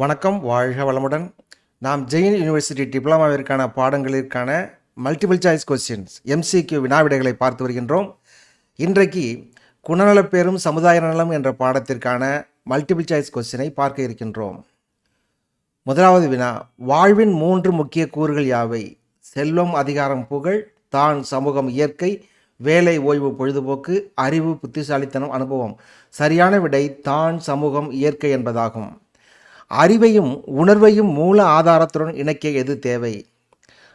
வணக்கம் வாழ்க வளமுடன். நாம் ஜெயின் யூனிவர்சிட்டி டிப்ளமாவிற்கான பாடங்களிற்கான மல்டிபிள் சாய்ஸ் கொஸ்டின்ஸ் எம்சிக்யூ வினாவிடைகளை பார்த்து வருகின்றோம். இன்றைக்கு குணநலப்பேரும் சமுதாய நலம் என்ற பாடத்திற்கான மல்டிபிள் சாய்ஸ் கொஸ்டினை பார்க்க இருக்கின்றோம். முதலாவது வினா வாழ்வின் மூன்று முக்கிய கூறுகள் யாவை? செல்வம் அதிகாரம் புகழ் தான் சமூகம் இயற்கை வேலை ஓய்வு பொழுதுபோக்கு அறிவு புத்திசாலித்தனம் அனுபவம். சரியான விடை தான் சமூகம் இயற்கை என்பதாகும். அறிவையும் உணர்வையும் மூல ஆதாரத்துடன் இணைக்க எது தேவை?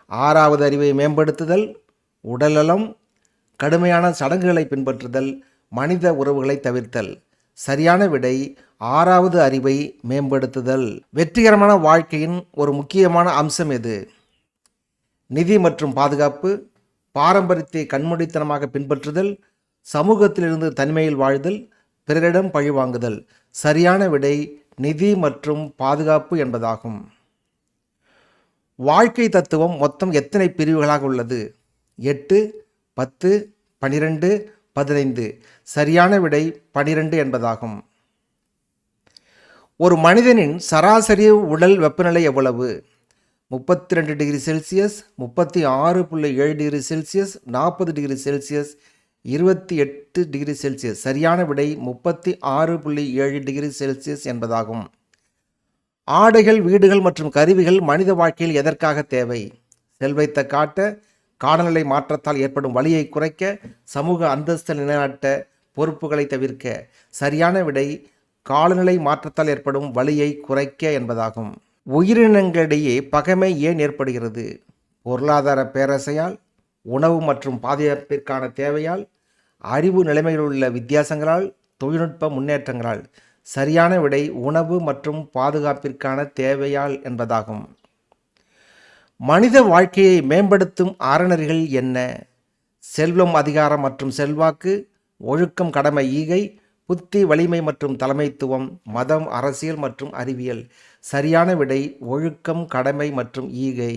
ஆறாவது அறிவை மேம்படுத்துதல் உடல்நலம் கடுமையான சடங்குகளை பின்பற்றுதல் மனித உறவுகளை தவிர்த்தல். சரியான விடை ஆறாவது அறிவை மேம்படுத்துதல். வெற்றிகரமான வாழ்க்கையின் ஒரு முக்கியமான அம்சம் எது? நிதி மற்றும் பாதுகாப்பு பாரம்பரியத்தை கண்மூடித்தனமாக பின்பற்றுதல் சமூகத்திலிருந்து தனிமையில் வாழ்தல் பிறரிடம் பழிவாங்குதல் சரியான விடை நிதி மற்றும் பாதுகாப்பு என்பதாகும். வாழ்க்கை தத்துவம் மொத்தம் எத்தனை பிரிவுகளாக உள்ளது? எட்டு பத்து பனிரெண்டு பதினைந்து. சரியான விடை பனிரெண்டு என்பதாகும். ஒரு மனிதனின் சராசரி உடல் வெப்பநிலை எவ்வளவு? முப்பத்தி ரெண்டு டிகிரி செல்சியஸ் முப்பத்தி ஆறு புள்ளி ஏழு டிகிரி செல்சியஸ் நாற்பது டிகிரி செல்சியஸ் இருபத்தி எட்டு டிகிரி செல்சியஸ். சரியான விடை முப்பத்தி ஆறு புள்ளி ஏழு டிகிரி செல்சியஸ் என்பதாகும். ஆடைகள் வீடுகள் மற்றும் கருவிகள் மனித வாழ்க்கையில் எதற்காக தேவை? செல்வத்தை காட்ட காலநிலை மாற்றத்தால் ஏற்படும் வலியை குறைக்க சமூக அந்தஸ்து நிலைநாட்ட பொறுப்புகளை தவிர்க்க. சரியான விடை காலநிலை மாற்றத்தால் ஏற்படும் வலியை குறைக்க என்பதாகும். உயிரினங்களிடையே பகைமை ஏன் ஏற்படுகிறது? பொருளாதார பேரசையால் உணவு மற்றும் பாதுகாப்பிற்கான தேவையால் அறிவு நிலைமையில் உள்ள வித்தியாசங்களால் தொழில்நுட்ப முன்னேற்றங்களால் சரியான விடை உணவு மற்றும் பாதுகாப்பிற்கான தேவையால் என்பதாகும். மனித வாழ்க்கையை மேம்படுத்தும் அறநெறிகள் என்ன? செல்வம் அதிகாரம் மற்றும் செல்வாக்கு ஒழுக்கம் கடமை ஈகை புத்தி வலிமை மற்றும் தலைமைத்துவம் மதம் அரசியல் மற்றும் அறிவியல் சரியான விடை ஒழுக்கம் கடமை மற்றும் ஈகை.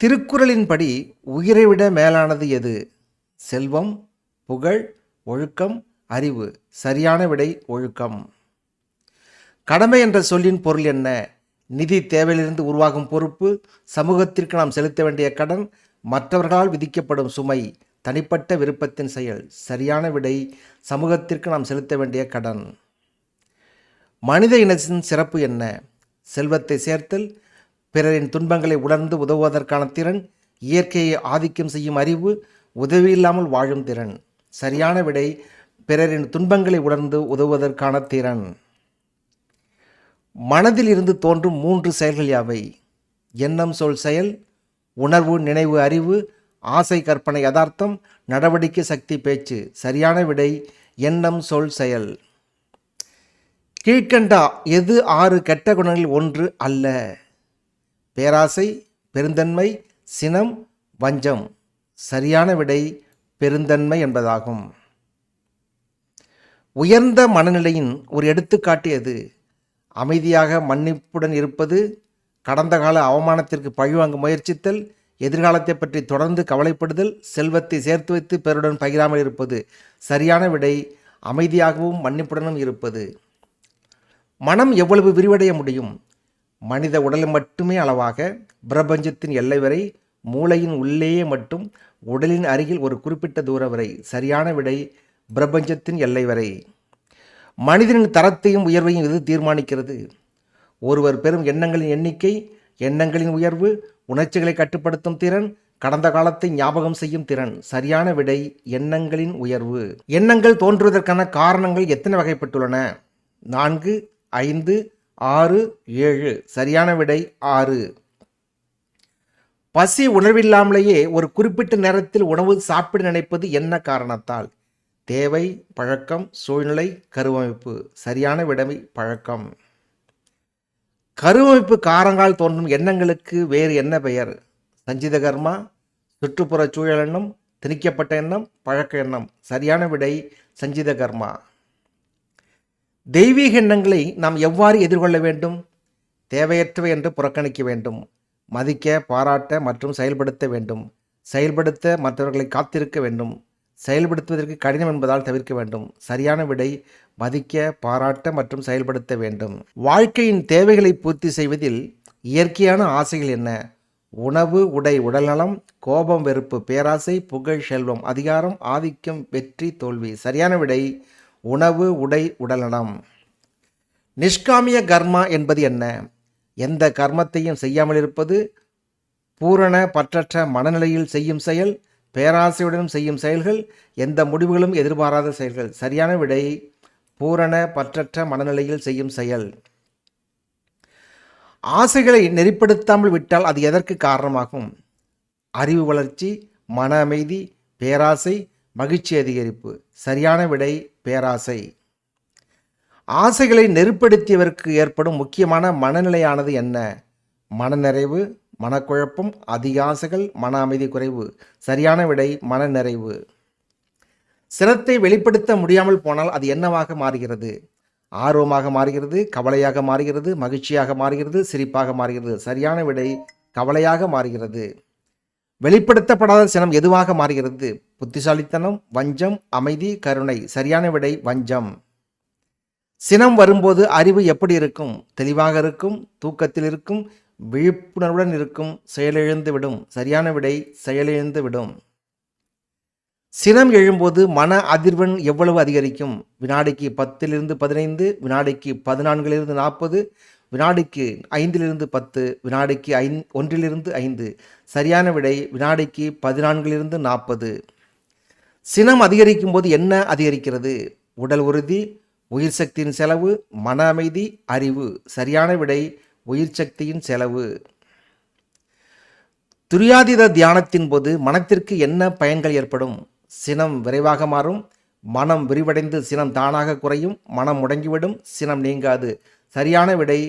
திருக்குறளின்படி உயிரை விட மேலானது எது? செல்வம் புகழ் ஒழுக்கம் அறிவு. சரியான விடை ஒழுக்கம். கடமை என்ற சொல்லின் பொருள் என்ன? நிதி தேவையிலிருந்து உருவாகும் பொறுப்பு சமூகத்திற்கு நாம் செலுத்த வேண்டிய கடன் மற்றவர்களால் விதிக்கப்படும் சுமை தனிப்பட்ட விருப்பத்தின் செயல். சரியான விடை சமூகத்திற்கு நாம் செலுத்த வேண்டிய கடன். மனித இனத்தின் சிறப்பு என்ன? செல்வத்தை சேர்த்தல் பிறரின் துன்பங்களை உணர்ந்து உதவுவதற்கான திறன் இயற்கையை ஆதிக்கம் செய்யும் அறிவு உதவி இல்லாமல் வாழும் திறன். சரியான விடை பிறரின் துன்பங்களை உணர்ந்து உதவுவதற்கான திறன். மனதில் இருந்து தோன்றும் மூன்று செயல்கள் யாவை? எண்ணம் சொல் செயல் உணர்வு நினைவு அறிவு ஆசை கற்பனை யதார்த்தம் நடவடிக்கை சக்தி பேச்சு. சரியான விடை எண்ணம் சொல் செயல். கீழ்கண்டா எது ஆறு கெட்ட குணங்களில் ஒன்று அல்ல? பேராசை பெருந்தன்மை சினம் வஞ்சம். சரியான விடை பெருந்தன்மை என்பதாகும். உயர்ந்த மனநிலையின் ஒரு எடுத்துக்காட்டு எது? அமைதியாக மன்னிப்புடன் இருப்பது கடந்த கால அவமானத்திற்கு பழிவாங்க முயற்சித்தல் எதிர்காலத்தை பற்றி தொடர்ந்து கவலைப்படுதல் செல்வத்தை சேர்த்து வைத்து பிறருடன் பகிராமல் இருப்பது சரியான விடை அமைதியாகவும் மன்னிப்புடனும் இருப்பது. மனம் எவ்வளவு விரிவடைய முடியும்? மனித உடல் மட்டுமே அளவாக பிரபஞ்சத்தின் எல்லை வரை மூளையின் உள்ளேயே மட்டும் உடலின் அருகில் ஒரு குறிப்பிட்ட தூரம் வரை சரியான விடை பிரபஞ்சத்தின் எல்லை வரை. மனிதனின் தரத்தையும் உயர்வையும் இது தீர்மானிக்கிறது. ஒருவர் பெறும் எண்ணங்களின் எண்ணிக்கை எண்ணங்களின் உயர்வு உணர்ச்சிகளை கட்டுப்படுத்தும் திறன் கடந்த காலத்தை ஞாபகம் செய்யும் திறன் சரியான விடை எண்ணங்களின் உயர்வு. எண்ணங்கள் தோன்றுவதற்கான காரணங்கள் எத்தனை வகைப்பட்டுள்ளன? நான்கு ஐந்து ஆறு ஏழு. சரியான விடை ஆறு. பசி உணர்வில்லாமலேயே ஒரு குறிப்பிட்ட நேரத்தில் உணவு சாப்பிட நினைப்பது என்ன காரணத்தால்? தேவை பழக்கம் சூழ்நிலை கருவமைப்பு. சரியான விடமை பழக்கம். கருவமைப்பு காரங்கால் தோன்றும் எண்ணங்களுக்கு வேறு என்ன பெயர்? சஞ்சித கர்மா சுற்றுப்புற சூழல் எண்ணம் திணிக்கப்பட்ட எண்ணம் பழக்க எண்ணம். சரியான விடை சஞ்சித கர்மா. தெய்வீக எண்ணங்களை நாம் எவ்வாறு எதிர்கொள்ள வேண்டும்? தேவையற்றவை என்று புறக்கணிக்க வேண்டும். மதிக்க பாராட்ட மற்றும் செயல்படுத்த வேண்டும். செயல்படுத்த மற்றவர்களை காத்திருக்க வேண்டும். செயல்படுத்துவதற்கு கடினம் என்பதால் தவிர்க்க வேண்டும். சரியான விடை மதிக்க பாராட்ட மற்றும் செயல்படுத்த வேண்டும். வாழ்க்கையின் தேவைகளை பூர்த்தி செய்வதில் இயற்கையான ஆசைகள் என்ன? உணவு உடை உடல்நலம் கோபம் வெறுப்பு பேராசை புகழ் செல்வம் அதிகாரம் ஆதிக்கம் வெற்றி தோல்வி. சரியான விடை உணவு உடை உடல்நலம் நிஷ்காமிய கர்மா என்பது என்ன? எந்த கர்மத்தையும் செய்யாமல் இருப்பது பூரண பற்றற்ற மனநிலையில் செய்யும் செயல் பேராசையுடன் செய்யும் செயல்கள் எந்த முடிவுகளும் எதிர்பாராத செயல்கள். சரியான விடை பூரண பற்றற்ற மனநிலையில் செய்யும் செயல். ஆசைகளை நெறிப்படுத்தாமல் விட்டால் அது எதற்கு காரணமாகும்? அறிவு வளர்ச்சி மன அமைதி பேராசை மகிழ்ச்சி அதிகரிப்பு. சரியான விடை பேராசை. ஆசைகளை நெருப்படுத்தியவருக்கு ஏற்படும் முக்கியமான மனநிலையானது என்ன? மனநிறைவு மனக்குழப்பம் அதிக ஆசைகள் மன அமைதி குறைவு. சரியான விடை மனநிறைவு. சிரத்தை வெளிப்படுத்த முடியாமல் போனால் அது என்னவாக மாறுகிறது? ஆர்வமாக மாறுகிறது கவலையாக மாறுகிறது மகிழ்ச்சியாக மாறுகிறது சிரிப்பாக மாறுகிறது. சரியான விடை கவலையாக மாறுகிறது. வெளிப்படுத்தப்படாத சினம் எதுவாக மாறுகிறது? புத்திசாலித்தனம் வஞ்சம் அமைதி கருணை. சரியான விடை வஞ்சம். சினம் வரும்போது அறிவு எப்படி இருக்கும்? தெளிவாக இருக்கும் தூக்கத்தில் இருக்கும் விழிப்புணர்வுடன் இருக்கும் செயலிழந்து விடும். சரியான விடை செயலிழந்து விடும். சினம் எழும்போது மன அதிர்வெண் எவ்வளவு அதிகரிக்கும்? வினாடிக்கு பத்திலிருந்து பதினைந்து வினாடிக்கு பதினான்கிலிருந்து நாற்பது வினாடிக்கு ஐந்திலிருந்து பத்து வினாடிக்கு ஐந் ஒன்றிலிருந்து ஐந்து. சரியான விடை வினாடிக்கு பதினான்கிலிருந்து நாற்பது. சினம் அதிகரிக்கும் போது என்ன அதிகரிக்கிறது? உடல் உறுதி உயிர் சக்தியின் செலவு மன அமைதி அறிவு. சரியான விடை உயிர் சக்தியின் செலவு. துரியாதீத தியானத்தின் போது மனத்திற்கு என்ன பயன்கள் ஏற்படும்? சினம் விரைவாக மாறும். மனம் விரிவடைந்து சினம் தானாக குறையும். மனம் முடங்கிவிடும். சினம் நீங்காது. சரியான விடை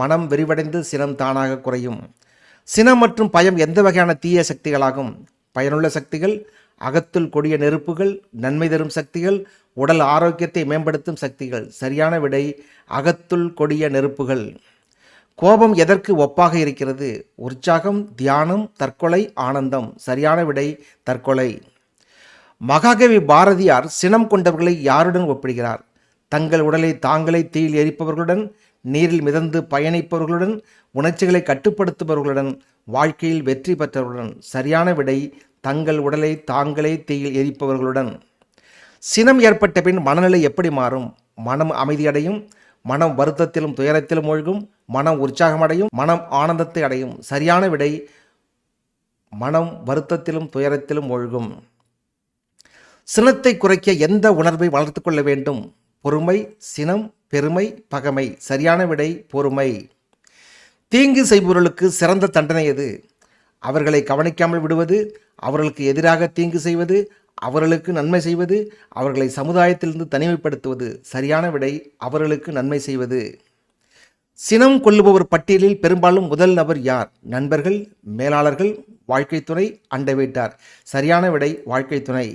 மனம் விரிவடைந்து சினம் தானாக குறையும். சினம் மற்றும் பயம் எந்த வகையான தீய சக்திகளாகும்? பயனுள்ள சக்திகள் அகத்துள் கொடிய நெருப்புகள் நன்மை தரும் சக்திகள் உடல் ஆரோக்கியத்தை மேம்படுத்தும் சக்திகள். சரியான விடை அகத்துள் கொடிய நெருப்புகள். கோபம் எதற்கு ஒப்பாக இருக்கிறது? உற்சாகம் தியானம் தற்கொலை ஆனந்தம். சரியான விடை தற்கொலை. மகாகவி பாரதியார் சினம் கொண்டவர்களை யாருடன் ஒப்பிடுகிறார்? தங்கள் உடலை தாங்களே தீயில் எரிப்பவர்களுடன் நீரில் மிதந்து பயணிப்பவர்களுடன் உணர்ச்சிகளை கட்டுப்படுத்துபவர்களுடன் வாழ்க்கையில் வெற்றி பெற்றவர்களுடன். சரியான விடை தங்கள் உடலை தாங்களே தீயில் எரிப்பவர்களுடன். சினம் ஏற்பட்ட பின் மனநிலை எப்படி மாறும்? மனம் அமைதியடையும் மனம் வருத்தத்திலும் துயரத்திலும் மூழ்கும் மனம் உற்சாகமடையும் மனம் ஆனந்தத்தை அடையும். சரியான விடை மனம் வருத்தத்திலும் துயரத்திலும் மூழ்கும். சினத்தை குறைக்க எந்த உணர்வை வளர்த்து கொள்ள வேண்டும்? பொறுமை சினம் பெருமை பகமை. சரியான விடை பொறுமை. தீங்கு செய்பவர்களுக்கு சிறந்த தண்டனை எது? அவர்களை கவனிக்காமல் விடுவது அவர்களுக்கு எதிராக தீங்கு செய்வது அவர்களுக்கு நன்மை செய்வது அவர்களை சமுதாயத்திலிருந்து தனிமைப்படுத்துவது சரியான விடை அவர்களுக்கு நன்மை செய்வது. சினம் கொள்ளுபவர் பட்டியலில் பெரும்பாலும் முதல் நபர் யார்? நண்பர்கள் மேலாளர்கள் வாழ்க்கை துணை அண்டை வீட்டார். சரியான விடை வாழ்க்கை துணை.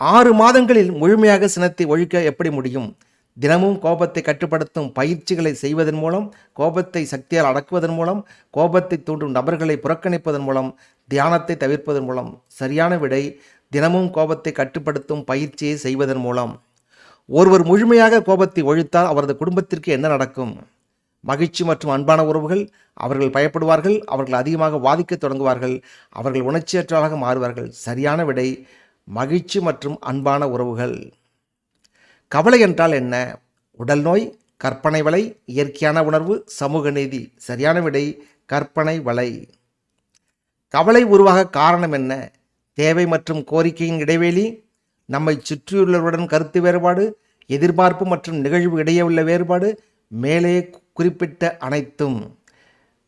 ஆறு மாதங்களில் முழுமையாக சினத்தை ஒழிக்க எப்படி முடியும்? தினமும் கோபத்தை கட்டுப்படுத்தும் பயிற்சிகளை செய்வதன் மூலம் கோபத்தை சக்தியால் அடக்குவதன் மூலம் கோபத்தை தூண்டும் நபர்களை புறக்கணிப்பதன் மூலம் தியானத்தை தவிர்ப்பதன் மூலம் சரியான விடை தினமும் கோபத்தை கட்டுப்படுத்தும் பயிற்சியை செய்வதன் மூலம். ஒருவர் முழுமையாக கோபத்தை ஒழித்தால் அவரது குடும்பத்திற்கு என்ன நடக்கும்? மகிழ்ச்சி மற்றும் அன்பான உறவுகள் அவர்கள் பயப்படுவார்கள் அவர்கள் அதிகமாக வாதிக்க தொடங்குவார்கள் அவர்கள் உணர்ச்சியற்றாக மாறுவார்கள். சரியான விடை மகிழ்ச்சி மற்றும் அன்பான உறவுகள். கவலை என்றால் என்ன? உடல் நோய் கற்பனை வலை இயற்கையான உணர்வு சமூக நீதி. சரியான விடை கற்பனை வலை. கவலை உருவாக காரணம் என்ன? தேவை மற்றும் கோரிக்கையின் இடைவெளி நம்மை சுற்றியுள்ளவருடன் கருத்து வேறுபாடு எதிர்பார்ப்பு மற்றும் நிகழ்வு இடையே உள்ள வேறுபாடு மேலே குறிப்பிட்ட அனைத்தும்.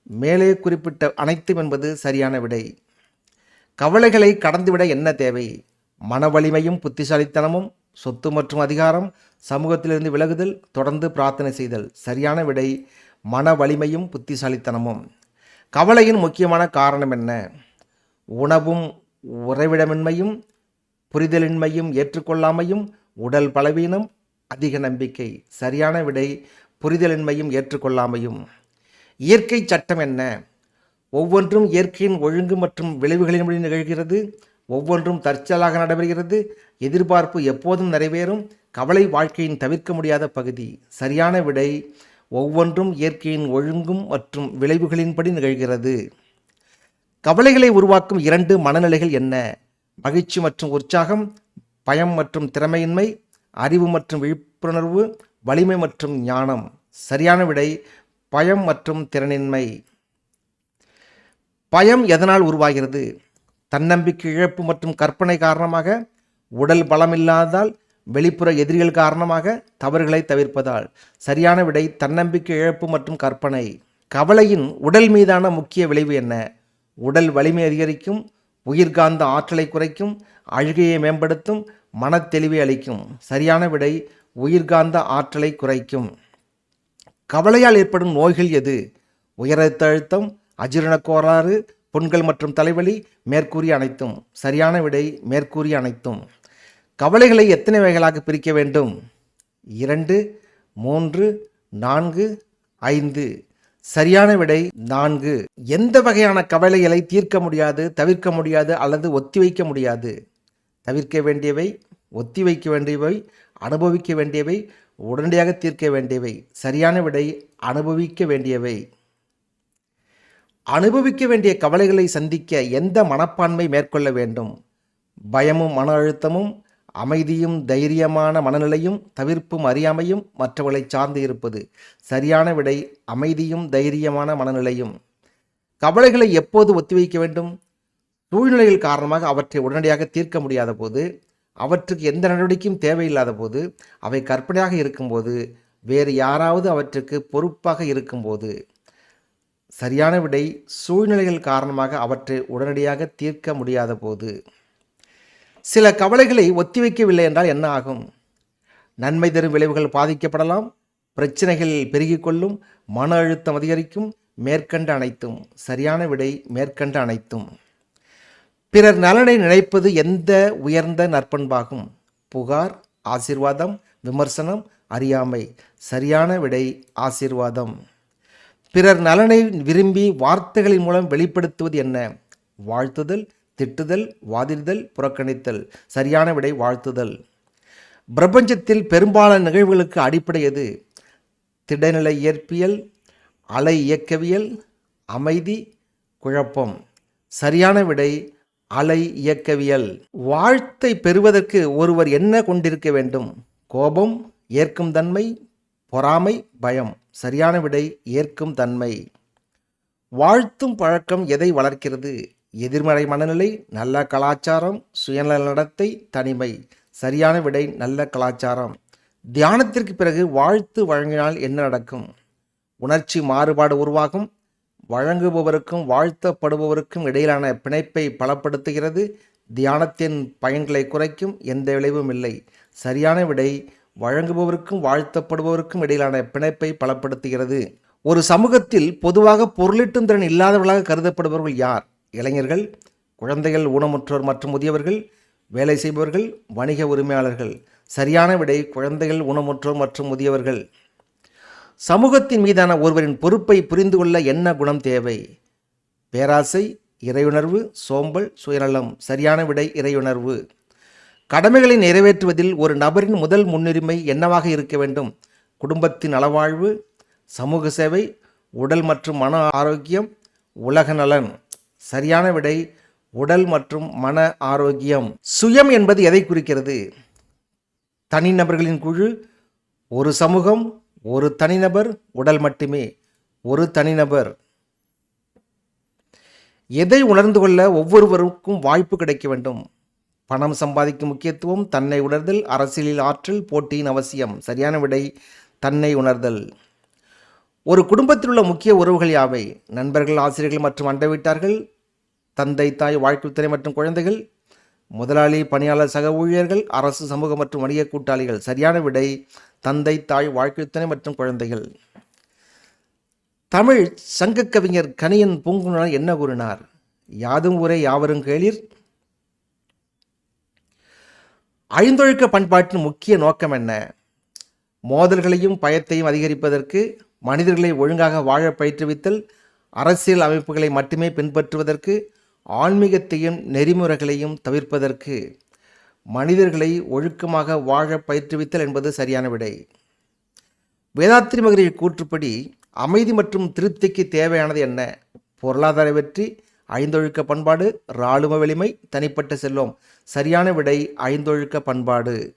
மேலே குறிப்பிட்ட அனைத்தும் என்பது சரியான விடை. கவலைகளை கடந்துவிட என்ன தேவை? மன வலிமையும் புத்திசாலித்தனமும் சொத்து மற்றும் அதிகாரம் சமூகத்திலிருந்து விலகுதல் தொடர்ந்து பிரார்த்தனை செய்தல் சரியான விடை மன வலிமையும் புத்திசாலித்தனமும். கவலையின் முக்கியமான காரணம் என்ன? உணவும் உறைவிடமின்மையும் புரிதலின்மையும் ஏற்றுக்கொள்ளாமையும் உடல் பலவீனம் அதிக நம்பிக்கை சரியான விடை புரிதலின்மையும் ஏற்றுக்கொள்ளாமையும். இயற்கை சட்டம் என்ன? ஒவ்வொன்றும் இயற்கையின் ஒழுங்கு மற்றும் விளைவுகளின்படி நிகழ்கிறது. ஒவ்வொன்றும் தற்செயலாக நடைபெறுகிறது. எதிர்பார்ப்பு எப்போதும் நிறைவேறும். கவலை வாழ்க்கையின் தவிர்க்க முடியாத பகுதி. சரியான விடை. ஒவ்வொன்றும் இயற்கையின் ஒழுங்கும் மற்றும் விளைவுகளின்படி நிகழ்கிறது. கவலைகளை உருவாக்கும் இரண்டு மனநிலைகள் என்ன? மகிழ்ச்சி மற்றும் உற்சாகம் பயம் மற்றும் திறமையின்மை அறிவு மற்றும் விழிப்புணர்வு வலிமை மற்றும் ஞானம். சரியான விடை. பயம் மற்றும் திறனின்மை. பயம் எதனால் உருவாகிறது? தன்னம்பிக்கை இழப்பு மற்றும் கற்பனை காரணமாக உடல் பலமில்லாததால் வெளிப்புற எதிரிகள் காரணமாக தவறுகளை தவிர்ப்பதால். சரியான விடை தன்னம்பிக்கை இழப்பு மற்றும் கற்பனை. கவலையின் உடல் மீதான முக்கிய விளைவு என்ன? உடல் வலிமை அதிகரிக்கும் உயிர்காந்த ஆற்றலை குறைக்கும் அழுகையை மேம்படுத்தும் மனத்தெளிவை அளிக்கும். சரியான விடை உயிர்காந்த ஆற்றலை குறைக்கும். கவலையால் ஏற்படும் நோய்கள் எது? உயரத்த அழுத்தம் அஜீரணக் கோளாறு புண்கள் மற்றும் தலைவலி மேற்கூறிய அனைத்தும். சரியான விடை மேற்கூறிய அனைத்தும். கவலைகளை எத்தனை வகைகளாக பிரிக்க வேண்டும்? இரண்டு மூன்று நான்கு ஐந்து. சரியான விடை நான்கு. எந்த வகையான கவலைகளை தீர்க்க முடியாது தவிர்க்க முடியாது அல்லது ஒத்திவைக்க முடியாது? தவிர்க்க வேண்டியவை ஒத்திவைக்க வேண்டியவை அனுபவிக்க வேண்டியவை உடனடியாக தீர்க்க வேண்டியவை. சரியான விடை அனுபவிக்க வேண்டியவை. அனுபவிக்க வேண்டிய கவலைகளை சந்திக்க எந்த மனப்பான்மை மேற்கொள்ள வேண்டும்? பயமும் மன அழுத்தமும் அமைதியும் தைரியமான மனநிலையும் தவிர்ப்பும் அறியாமையும் மற்றவர்களை சார்ந்து இருப்பது சரியான விடை அமைதியும் தைரியமான மனநிலையும். கவலைகளை எப்போது ஒத்திவைக்க வேண்டும்? சூழ்நிலைகள் காரணமாக அவற்றை உடனடியாக தீர்க்க முடியாத போது அவற்றுக்கு எந்த நடவடிக்கையும் தேவையில்லாத போது அவை கற்பனையாக இருக்கும்போது வேறு யாராவது அவற்றுக்கு பொறுப்பாக இருக்கும்போது சரியான விடை சூழ்நிலைகள் காரணமாக அவற்றை உடனடியாக தீர்க்க முடியாத போது. சில கவலைகளை ஒத்திவைக்கவில்லை என்றால் என்ன ஆகும்? நன்மை தரும் விளைவுகள் பாதிக்கப்படலாம் பிரச்சனைகள் பெருகிக்கொள்ளும் மன அழுத்தம் அதிகரிக்கும் மேற்கண்ட அனைத்தும். சரியான விடை மேற்கண்ட அனைத்தும். பிறர் நலனை நினைப்பது எந்த உயர்ந்த நற்பண்பாகும்? புகார் ஆசிர்வாதம் விமர்சனம் அறியாமை. சரியான விடை ஆசிர்வாதம். பிறர் நலனை விரும்பி வார்த்தைகளின் மூலம் வெளிப்படுத்துவது என்ன? வாழ்த்துதல் திட்டுதல் வாதிடுதல் புறக்கணித்தல். சரியான விடை வாழ்த்துதல். பிரபஞ்சத்தில் பெரும்பாலான நிகழ்வுகளுக்கு அடிப்படை எது? திடநிலை இயற்பியல் அலை இயக்கவியல் அமைதி குழப்பம். சரியான விடை அலை இயக்கவியல். வாழ்த்தை பெறுவதற்கு ஒருவர் என்ன கொண்டிருக்க வேண்டும்? கோபம் ஏற்கும் தன்மை பொறாமை பயம் சரியான விடை ஏற்கும் தன்மை. வாழ்த்தும் பழக்கம் எதை வளர்க்கிறது? எதிர்மறை மனநிலை நல்ல கலாச்சாரம் சுயநல நடத்தை தனிமை. சரியான விடை நல்ல கலாச்சாரம். தியானத்திற்கு பிறகு வாழ்த்து வழங்கினால் என்ன நடக்கும்? உணர்ச்சி மாறுபாடு உருவாகும். வழங்குபவருக்கும் வாழ்த்தப்படுபவருக்கும் இடையிலான பிணைப்பை பலப்படுத்துகிறது. தியானத்தின் பயன்களை குறைக்கும் எந்த விளைவும் இல்லை. சரியான விடை வழங்குபவருக்கும் வாழ்த்தப்படுபவருக்கும் இடையிலான பிணைப்பை பலப்படுத்துகிறது. ஒரு சமூகத்தில் பொதுவாக பொருளீட்டும் திறன் இல்லாதவர்களாக கருதப்படுபவர்கள் யார்? இளைஞர்கள் குழந்தைகள் ஊனமுற்றோர் மற்றும் முதியவர்கள் வேலை செய்பவர்கள் வணிக உரிமையாளர்கள். சரியான விடை குழந்தைகள் ஊனமுற்றோர் மற்றும் முதியவர்கள். சமூகத்தின் மீதான ஒருவரின் பொறுப்பை புரிந்து கொள்ள என்ன குணம் தேவை? பேராசை இறையுணர்வு சோம்பல் சுயநலம். சரியான விடை இறையுணர்வு. கடமைகளை நிறைவேற்றுவதில் ஒரு நபரின் முதல் முன்னுரிமை என்னவாக இருக்க வேண்டும்? குடும்பத்தின் நலவாழ்வு சமூக சேவை உடல் மற்றும் மன ஆரோக்கியம் உலக நலன். சரியான விடை உடல் மற்றும் மன ஆரோக்கியம். சுயம் என்பது எதை குறிக்கிறது? தனிநபர்களின் குழு ஒரு சமூகம் ஒரு தனிநபர் உடல் மட்டுமே ஒரு தனிநபர் எதை உணர்ந்து கொள்ள ஒவ்வொருவருக்கும் வாய்ப்பு கிடைக்க வேண்டும்? பணம் சம்பாதிக்கும் முக்கியத்துவம் தன்னை உணர்தல் அரசியலில் ஆற்றல் போட்டியின் அவசியம். சரியான விடை தன்னை உணர்தல். ஒரு குடும்பத்தில் உள்ள முக்கிய உறவுகள் யாவை? நண்பர்கள் ஆசிரியர்கள் மற்றும் அண்டை வீட்டார்கள் தந்தை தாய் வாழ்க்கை துணை மற்றும் குழந்தைகள் முதலாளி பணியாளர் சக ஊழியர்கள் அரசு சமூக மற்றும் வணிக கூட்டாளிகள். சரியான விடை தந்தை தாய் வாழ்க்கை மற்றும் குழந்தைகள். தமிழ் சங்க கவிஞர் கணியன் பூங்குணர் என்ன கூறினார்? யாதும் ஊரே யாவரும் கேளிர் ஐந்தொழுக்க பண்பாட்டின் முக்கிய நோக்கம் என்ன? மோதல்களையும் பயத்தையும் அதிகரிப்பதற்கு மனிதர்களை ஒழுங்காக வாழ பயிற்றுவித்தல் அரசியல் அமைப்புகளை மட்டுமே பின்பற்றுவதற்கு ஆன்மீகத்தையும் நெறிமுறைகளையும் தவிர்ப்பதற்கு மனிதர்களை ஒழுக்கமாக வாழ பயிற்றுவித்தல் என்பது சரியான விடை. வேதாத்திரி மகரிஷி கூற்றுப்படி அமைதி மற்றும் திருப்திக்கு தேவையானது என்ன? பொருளாதார வெற்றி ஐந்தொழுக்க பண்பாடு இராணுவ வலிமை தனிப்பட்ட செல்வம். சரியான விடை ஐந்தொழுக்க பண்பாடு.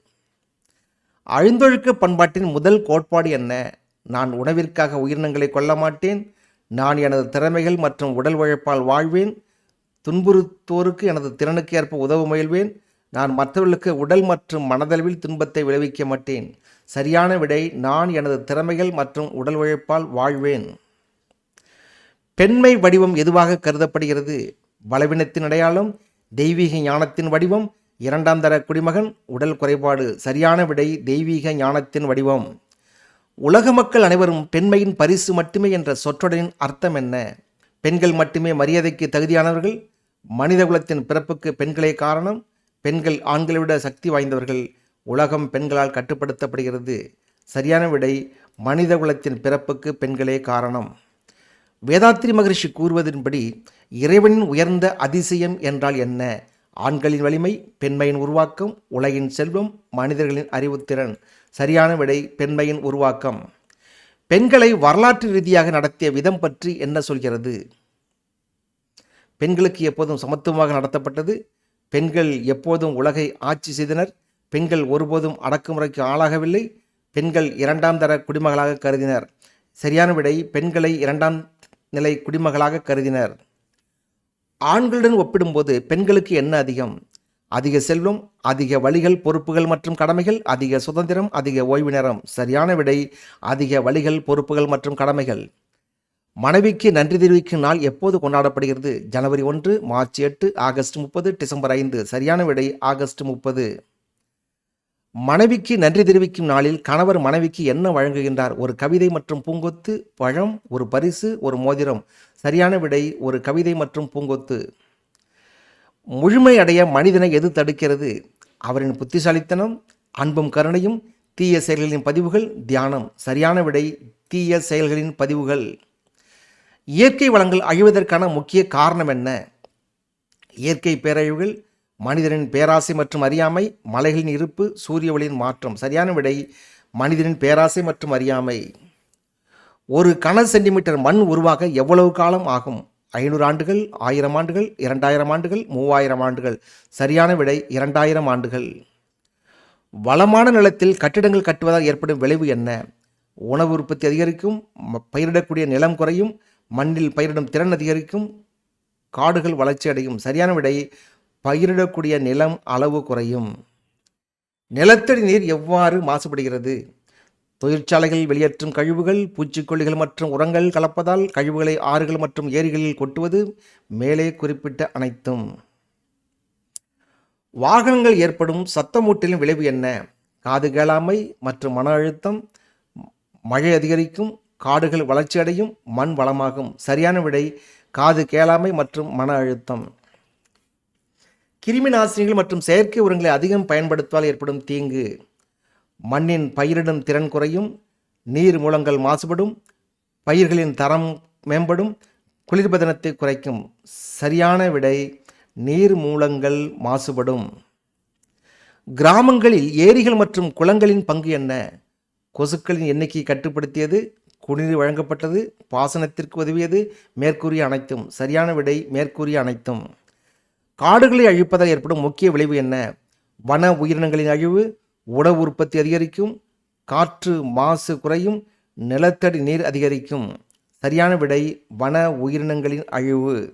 ஐந்தொழுக்க பண்பாட்டின் முதல் கோட்பாடு என்ன? நான் உணவிற்காக உயிரினங்களை கொல்ல மாட்டேன். நான் எனது திறமைகள் மற்றும் உடல் உழைப்பால் வாழ்வேன். துன்புறுத்தோருக்கு எனது திறனுக்கு ஏற்ப உதவ முயல்வேன். நான் மற்றவர்களுக்கு உடல் மற்றும் மனதளவில் துன்பத்தை விளைவிக்க மாட்டேன். சரியான விடை நான் எனது திறமைகள் மற்றும் உடல் உழைப்பால் வாழ்வேன். பெண்மை வடிவம் எதுவாக கருதப்படுகிறது? பலவீனத்தின் அடையாளம் தெய்வீக ஞானத்தின் வடிவம் இரண்டாம் தர குடிமகன் உடல் குறைபாடு சரியான விடை தெய்வீக ஞானத்தின் வடிவம். உலக மக்கள் அனைவரும் பெண்மையின் பரிசு மட்டுமே என்ற சொற்றொடரின் அர்த்தம் என்ன? பெண்கள் மட்டுமே மரியாதைக்கு தகுதியானவர்கள் மனிதகுலத்தின் பிறப்புக்கு பெண்களே காரணம் பெண்கள் ஆண்களை விட சக்தி வாய்ந்தவர்கள். உலகம் பெண்களால் கட்டுப்படுத்தப்படுகிறது. சரியான விடை மனிதகுலத்தின் பிறப்புக்கு பெண்களே காரணம். வேதாத்திரி மகரிஷி கூறுவதன்படி இறைவனின் உயர்ந்த அதிசயம் என்றால் என்ன? ஆண்களின் வலிமை பெண்மையின் உருவாக்கம் உலகின் செல்வம் மனிதர்களின் அறிவுத்திறன். சரியான விடை பெண்மையின் உருவாக்கம். பெண்களை வரலாற்று ரீதியாக நடத்திய விதம் பற்றி என்ன சொல்கிறது? பெண்களுக்கு எப்போதும் சமத்துவமாக நடத்தப்பட்டது. பெண்கள் எப்போதும் உலகை ஆட்சி செய்தனர். பெண்கள் ஒருபோதும் அடக்குமுறைக்கு ஆளாகவில்லை. பெண்கள் இரண்டாம் தர குடிமகளாக கருதினர். சரியான விடை பெண்களை இரண்டாம் நிலை குடிமகளாக கருதினர். ஆண்களுடன் ஒப்பிடும்போது பெண்களுக்கு என்ன அதிகம்? அதிக செல்வம் அதிக வழிகள் பொறுப்புகள் மற்றும் கடமைகள் அதிக சுதந்திரம் அதிக ஓய்வு நேரம். சரியான விடை அதிக வழிகள் பொறுப்புகள் மற்றும் கடமைகள். மனைவிக்கு நன்றி தெரிவிக்கும் நாள் எப்போது கொண்டாடப்படுகிறது? ஜனவரி ஒன்று மார்ச் எட்டு ஆகஸ்ட் முப்பது டிசம்பர் ஐந்து. சரியான விடை ஆகஸ்ட் முப்பது. மனைவிக்கு நன்றி தெரிவிக்கும் நாளில் கணவர் மனைவிக்கு என்ன வழங்குகின்றார்? ஒரு கவிதை மற்றும் பூங்கொத்து பழம் ஒரு பரிசு ஒரு மோதிரம். சரியான விடை ஒரு கவிதை மற்றும் பூங்கொத்து. முழுமை அடைய மனிதனை எது தடுக்கிறது? அவரின் புத்திசாலித்தனம் அன்பும் கருணையும் தீய செயல்களின் பதிவுகள் தியானம். சரியான விடை தீய செயல்களின் பதிவுகள். இயற்கை வளங்கள் அழிவதற்கான முக்கிய காரணம் என்ன? இயற்கை பேரழிவுகள் மனிதனின் பேராசை மற்றும் அறியாமை மலைகளின் இருப்பு சூரிய ஒளியின் மாற்றம். சரியான விடை மனிதனின் பேராசை மற்றும் அறியாமை. ஒரு கன சென்டிமீட்டர் மண் உருவாக எவ்வளவு காலம் ஆகும்? ஐநூறு ஆண்டுகள் ஆயிரம் ஆண்டுகள் இரண்டாயிரம் ஆண்டுகள் மூவாயிரம் ஆண்டுகள். சரியான விடை இரண்டாயிரம் ஆண்டுகள். வளமான நிலத்தில் கட்டிடங்கள் கட்டுவதால் ஏற்படும் விளைவு என்ன? உணவு உற்பத்தி அதிகரிக்கும் பயிரிடக்கூடிய நிலம் குறையும் மண்ணில் பயிரிடும் திறன் அதிகரிக்கும் காடுகள் வளர்ச்சி அடையும். சரியான விடை பயிரிடக்கூடிய நிலம் அளவு குறையும். நிலத்தடி நீர் எவ்வாறு மாசுபடுகிறது? தொழிற்சாலைகள் வெளியேற்றும் கழிவுகள் பூச்சிக்கொல்லிகள் மற்றும் உரங்கள் கலப்பதால் கழிவுகளை ஆறுகள் மற்றும் ஏரிகளில் கொட்டுவது மேலே குறிப்பிட்ட அனைத்தும். வாகனங்கள் ஏற்படும் சத்தமூட்டலின் விளைவு என்ன? காது கேளாமை மற்றும் மன அழுத்தம் மழை அதிகரிக்கும் காடுகள் வளர்ச்சியடையும் மண் வளமாகும். சரியான விடை காது கேளாமை மற்றும் மன அழுத்தம். கிருமி நாசினிகள் மற்றும் செயற்கை உரங்களை அதிகம் பயன்படுத்துவதால் ஏற்படும் தீங்கு. மண்ணின் பயிரிடும் திறன் குறையும் நீர் மூலங்கள் மாசுபடும் பயிர்களின் தரம் மேம்படும் குளிர்பதனத்தை குறைக்கும். சரியான விடை நீர் மூலங்கள் மாசுபடும். கிராமங்களில் ஏரிகள் மற்றும் குளங்களின் பங்கு என்ன? கொசுக்களின் எண்ணிக்கையை கட்டுப்படுத்தியது குடிநீர் வழங்கப்பட்டது பாசனத்திற்கு உதவியது மேற்கூறிய அனைத்தும். சரியான விடை மேற்கூறிய அனைத்தும். காடுகளை அழிப்பதால் ஏற்படும் முக்கிய விளைவு என்ன? வன உயிரினங்களின் அழிவு உணவு உற்பத்தி அதிகரிக்கும் காற்று மாசு குறையும் நிலத்தடி நீர் அதிகரிக்கும். சரியான விடை வன உயிரினங்களின் அழிவு.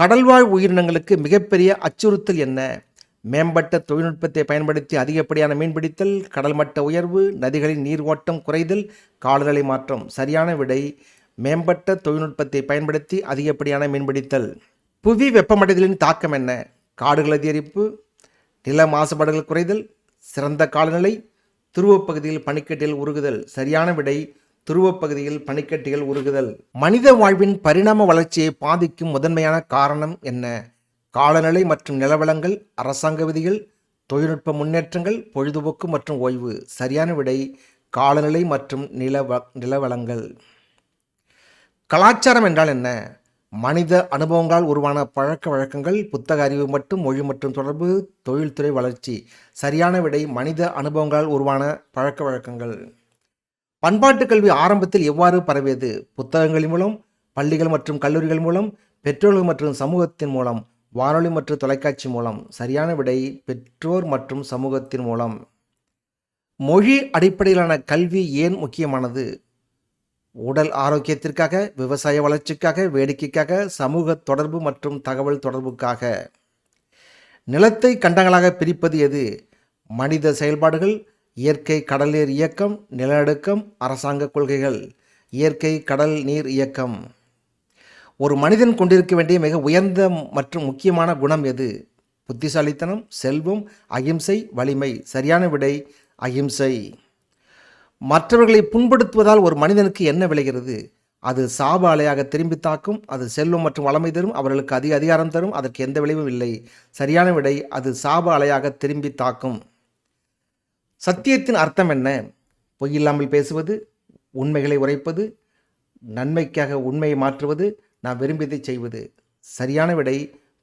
கடல்வாழ் உயிரினங்களுக்கு மிகப்பெரிய அச்சுறுத்தல் என்ன? மேம்பட்ட தொழில்நுட்பத்தை பயன்படுத்தி அதிகப்படியான மீன்பிடித்தல் கடல் மட்ட உயர்வு நதிகளின் நீர் ஓட்டம் குறைதல் காலநிலை மாற்றம். சரியான விடை மேம்பட்ட தொழில்நுட்பத்தை பயன்படுத்தி அதிகப்படியான மீன்பிடித்தல். புவி வெப்பமடைதலின் தாக்கம் என்ன? காடுகள் அதிகரிப்பு நில மாசுபாடுகள் குறைதல் சிறந்த காலநிலை துருவப்பகுதியில் பனிக்கட்டில் உருகுதல் சரியான விடை துருவப்பகுதியில் பனிக்கட்டிகள் உருகுதல். மனித வாழ்வின் பரிணாம வளர்ச்சியை பாதிக்கும் முதன்மையான காரணம் என்ன? காலநிலை மற்றும் நிலவளங்கள் அரசாங்க விதிகள் தொழில்நுட்ப முன்னேற்றங்கள் பொழுதுபோக்கு மற்றும் ஓய்வு சரியான விடை காலநிலை மற்றும் நிலவ நிலவளங்கள். கலாச்சாரம் என்றால் என்ன? மனித அனுபவங்களால் உருவான பழக்க வழக்கங்கள் புத்தக அறிவு மற்றும் மொழி மற்றும் தொடர்பு தொழில்துறை வளர்ச்சி. சரியான விடை மனித அனுபவங்களால் உருவான பழக்க வழக்கங்கள். பண்பாட்டு கல்வி ஆரம்பத்தில் எவ்வாறு பரவியது? புத்தகங்களின் மூலம் பள்ளிகள் மற்றும் கல்லூரிகள் மூலம் பெற்றோர்கள் மற்றும் சமூகத்தின் மூலம் வானொலி மற்றும் தொலைக்காட்சி மூலம். சரியான விடை பெற்றோர் மற்றும் சமூகத்தின் மூலம். மொழி அடிப்படையிலான கல்வி ஏன் முக்கியமானது? உடல் ஆரோக்கியத்திற்காக விவசாய வளர்ச்சிக்காக வேடிக்கைக்காக சமூக தொடர்பு மற்றும் தகவல் தொடர்புக்காக. நிலத்தை கண்டங்களாக பிரிப்பது எது? மனித செயல்பாடுகள் இயற்கை கடல் நீர் இயக்கம் நிலநடுக்கம் அரசாங்க கொள்கைகள். இயற்கை கடல் நீர் இயக்கம். ஒரு மனிதன் கொண்டிருக்க வேண்டிய மிக உயர்ந்த மற்றும் முக்கியமான குணம் எது? புத்திசாலித்தனம் செல்வம் அகிம்சை வலிமை. சரியான விடை அகிம்சை. மற்றவர்களை புண்படுத்துவதால் ஒரு மனிதனுக்கு என்ன விளைகிறது? அது சாப அலையாக திரும்பி தாக்கும் அது செல்வம் மற்றும் வளமை தரும் அவர்களுக்கு அதிக அதிகாரம் தரும் அதற்கு எந்த விளைவும் இல்லை. சரியான விடை அது சாப அலையாக திரும்பி தாக்கும். சத்தியத்தின் அர்த்தம் என்ன? பொய்யில்லாமல் பேசுவது உண்மைகளை உரைப்பது நன்மைக்காக உண்மையை மாற்றுவது நான் விரும்பியதை செய்வது. சரியான விடை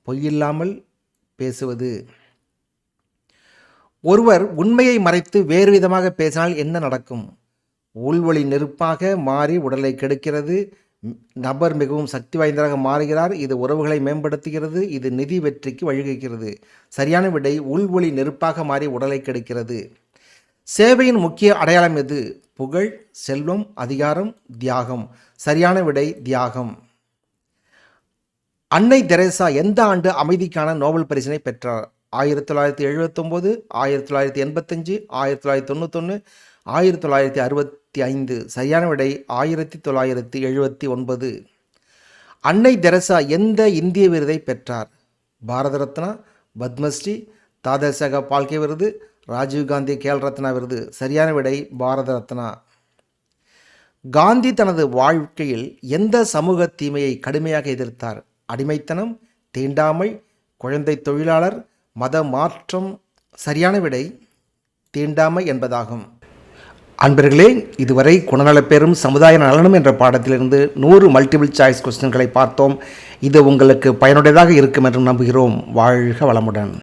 பொய்யில்லாமல் பேசுவது. ஒருவர் உண்மையை மறைத்து வேறு விதமாக பேசினால் என்ன நடக்கும்? உள்வழி நெருப்பாக மாறி உடலை கெடுக்கிறது. நபர் மிகவும் சக்தி வாய்ந்ததாக மாறுகிறார். இது உறவுகளை மேம்படுத்துகிறது. இது நிதி வெற்றிக்கு வழிவகுக்கிறது. சரியான விடை உள்வொளி நெருப்பாக மாறி உடலை கெடுக்கிறது. சேவையின் முக்கிய அடையாளம் எது? புகழ் செல்வம் அதிகாரம் தியாகம். சரியான விடை தியாகம். அன்னை தெரேசா எந்த ஆண்டு அமைதிக்கான நோபல் பரிசினை பெற்றார்? ஆயிரத்தி தொள்ளாயிரத்தி எழுபத்தொம்போது ஆயிரத்தி தொள்ளாயிரத்தி எண்பத்தஞ்சு ஆயிரத்தி தொள்ளாயிரத்தி தொண்ணூத்தொன்று ஆயிரத்தி தொள்ளாயிரத்தி அறுபத்தி ஐந்து. சரியான விடை ஆயிரத்தி தொள்ளாயிரத்தி எழுபத்தி ஒன்பது. அன்னை தெரசா எந்த இந்திய விருதை பெற்றார்? பாரத ரத்னா பத்மஸ்ரீ தாதாசாக பால்கே விருது ராஜீவ்காந்தி கேல் ரத்னா விருது. சரியான விடை பாரத ரத்னா. காந்தி தனது வாழ்க்கையில் எந்த சமூக தீமையை கடுமையாக எதிர்த்தார்? அடிமைத்தனம் தீண்டாமை குழந்தை தொழிலாளர் மத மாற்றம் சரியான விடை தீண்டாமை என்பதாகும். அன்பர்களே இதுவரை குணநலப்பெறும் சமுதாய நலனும் என்ற பாடத்திலிருந்து நூறு மல்டிபிள் சாய்ஸ் கொஸ்டின்களை பார்த்தோம். இது உங்களுக்கு பயனுடையதாக இருக்கும் என்று நம்புகிறோம். வாழ்க வளமுடன்.